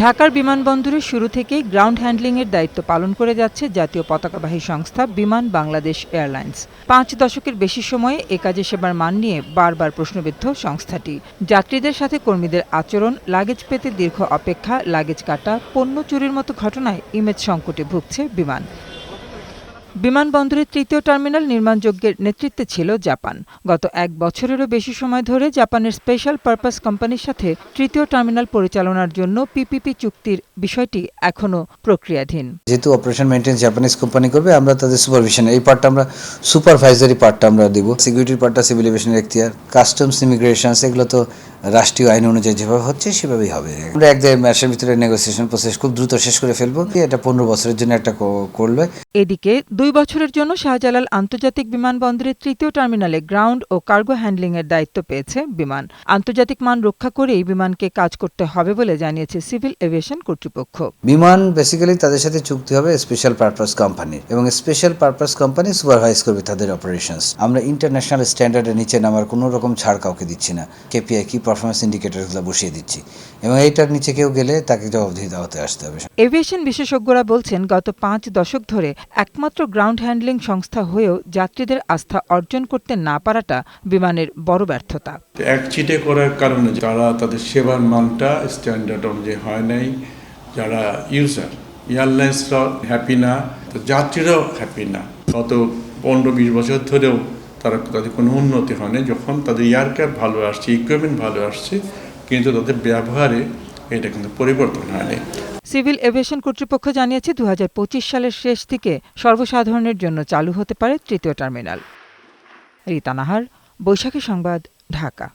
ঢাকার বিমানবন্দরে শুরু থেকেই গ্রাউন্ড হ্যান্ডলিংয়ের দায়িত্ব পালন করে যাচ্ছে জাতীয় পতাকাবাহী সংস্থা বিমান বাংলাদেশ এয়ারলাইন্স। পাঁচ দশকের বেশি সময়ে এ কাজে সেবার মান নিয়ে বারবার প্রশ্নবিদ্ধ সংস্থাটি। যাত্রীদের সাথে কর্মীদের আচরণ, লাগেজ পেতে দীর্ঘ অপেক্ষা, লাগেজ কাটা, পণ্য চুরির মতো ঘটনায় ইমেজ সংকটে ভুগছে বিমান। বিমানবন্দরের তৃতীয় টার্মিনাল নির্মাণযজ্ঞের নেতৃত্বে ছিল জাপান। গত এক বছরেরও বেশি সময় ধরে জাপানের স্পেশাল পারপাস কোম্পানির সাথে তৃতীয় টার্মিনাল পরিচালনার জন্য পিপিপি চুক্তির বিষয়টি এখনও প্রক্রিয়াধীন। যেহেতু অপারেশন মেনটেন্স জাপানিজ কোম্পানি করবে আমরা তাদের সুপারভিশন এই পার্টটা আমরা সুপারভাইজারি পার্টটা আমরা দিব। সিকিউরিটির পার্টটা সিভিল এভিয়েশনের এখতিয়ার কাস্টমস ইমিগ্রেশনস এগুলো তো রাষ্ট্রীয় আইন অনুযায়ী যেভাবে হচ্ছে সেভাবেই হবে। আমরা এক দেড় মাসের ভিতরে নেগোসিয়েশন প্রসেস খুব দ্রুত শেষ করে ফেলব। এটা পনেরো বছরের জন্য একটা করলে। এদিকে দুই বছরের জন্য শাহজালাল আন্তর্জাতিক বিমানবন্দরের তৃতীয় টার্মিনালে গ্রাউন্ড ও কার্গো হ্যান্ডলিংয়ের দায়িত্ব পেয়েছে বিমান। আন্তর্জাতিক মান রক্ষা করেই বিমানকে কাজ করতে হবে বলে জানিয়েছে সিভিল এভিয়েশন কর্তৃপক্ষ। বিমান বেসিক্যালি তাদের সাথে চুক্তি হবে স্পেশাল পারপাস কোম্পানির এবং স্পেশাল পারপাস কোম্পানি সুপারভাইজ করবে তাদের অপারেশনস আমরা ইন্টারন্যাশনাল স্ট্যান্ডার্ডের নিচে নামার কোনো রকম ছাড় কাউকে দিচ্ছি না। কেপিআই কি পারফরমেন্স ইন্ডিকেটরগুলো বসিয়ে দিচ্ছি। এবং এইটার নিচে কেউ গেলে তাকে জবাবদিহিতা হতে আসতে হবে। এভিয়েশন বিশেষজ্ঞরা বলছেন গত পাঁচ দশক ধরে একমাত্র গ্রাউন্ড হ্যান্ডলিং সংস্থা হয়েও যাত্রীদের আস্থা অর্জন করতে না পারাটা বিমানের বড় ব্যর্থতা। এক চিটে করার কারণে তারা তাদের সেবার মানটা স্ট্যান্ডার্ড অনুযায়ী হয় নাই, যারা ইউজার এয়ারলাইন্সরাও হ্যাপি না যাত্রীরাও হ্যাপি না। গত পনেরো বিশ বছর ধরেও তারা তাদের কোনো উন্নতি হয়নি যখন তাদের এয়ারক্রাফট ভালো আসছে ইকুইপমেন্ট ভালো আসছে, কিন্তু তাদের ব্যবহারে এটা কিন্তু পরিবর্তন হয়নি সিভিল এভিয়েশন কর্তৃপক্ষ জানিয়েছে দু হাজার পঁচিশ সালের শেষ থেকে সর্বসাধারণের জন্য চালু হতে পারে তৃতীয় টার্মিনাল। রীতা নাহার, বৈশাখী সংবাদ, ঢাকা।